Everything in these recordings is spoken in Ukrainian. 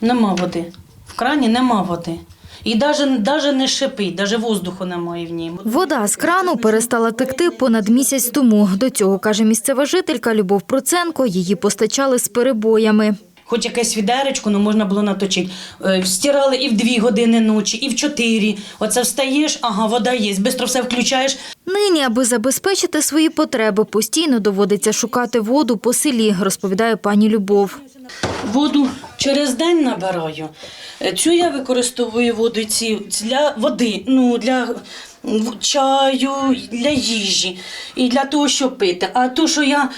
Нема води. В крані нема води. І навіть, навіть не шипить, навіть воздуху немає в ній. Вода з крану перестала текти понад місяць тому. До цього, каже місцева жителька Любов Проценко, її постачали з перебоями. Хоч якесь відеречко, ну можна було наточити. Е, Стирали і в дві години ночі, і в чотири. Оце встаєш, ага, вода є, швидко все включаєш. Нині, аби забезпечити свої потреби, постійно доводиться шукати воду по селі, розповідає пані Любов. Воду через день набираю. Е, Цю я використовую воду ці для води, ну для чаю, для їжі і для того, щоб пити. А то, що я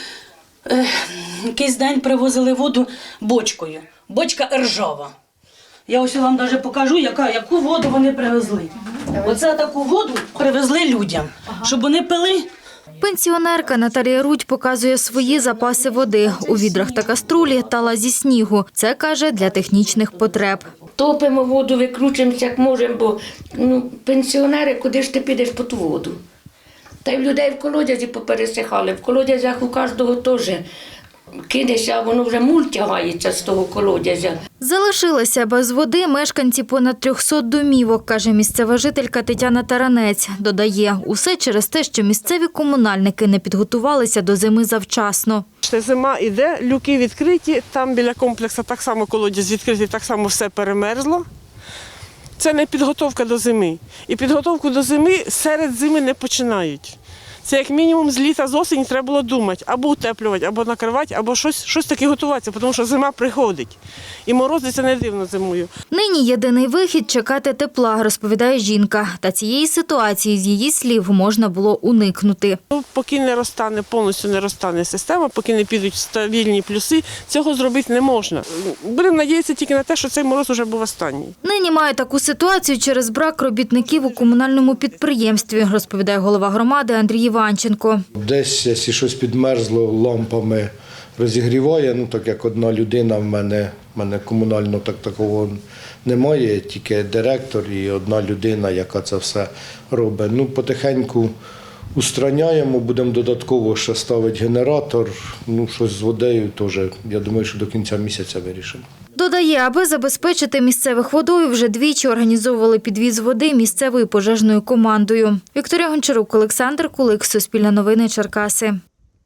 е, якийсь день привозили воду бочкою. Бочка ржава. Я ось вам навіть покажу, яка, яку воду вони привезли. Оце таку воду привезли людям, щоб вони пили. Пенсіонерка Наталія Рудь показує свої запаси води у відрах та каструлі та лазі снігу. Це каже для технічних потреб. Топимо воду, викручуємося як можемо, бо ну, пенсіонери, куди ж ти підеш по ту воду? Та й в людей в колодязі попересихали. В колодязях у кожного теж кинешся, а воно вже муль тягається з того колодязя. Залишилися без води мешканці понад 300 домівок, каже місцева жителька Тетяна Таранець. Додає, усе через те, що місцеві комунальники не підготувалися до зими завчасно. Ще Зима іде, люки відкриті, там біля комплексу так само колодязь відкритий, так само все перемерзло. Це не підготовка до зими. І підготовку до зими серед зими не починають. Це як мінімум з літа з осені треба було думати, або утеплювати, або накривати, або щось, щось таке готуватися, тому що зима приходить. І морози це не дивно зимою. Нині єдиний вихід – чекати тепла, розповідає жінка. Та цієї ситуації, з її слів, можна було уникнути. Ну, поки не розтане, повністю не розтане система, поки не підуть стабільні плюси, цього зробити не можна. Будемо надіятися тільки на те, що цей мороз вже був останній. Нині має таку ситуацію через брак робітників у комунальному підприємстві, розповідає голова громади Андрій Іванченко. Десь, щось підмерзло, лампами розігріває. Ну, так як одна людина в мене, в мене комунально так такого немає, тільки директор і одна людина, яка це все робить. Ну, потихеньку устраняємо, будемо додатково ще ставити генератор. Ну, щось з водою теж. Я думаю, що до кінця місяця вирішимо. Додає, аби забезпечити місцевих водою, вже двічі організовували підвіз води місцевою пожежною командою. Вікторія Гончарук, Олександр Кулик, Суспільне новини, Черкаси.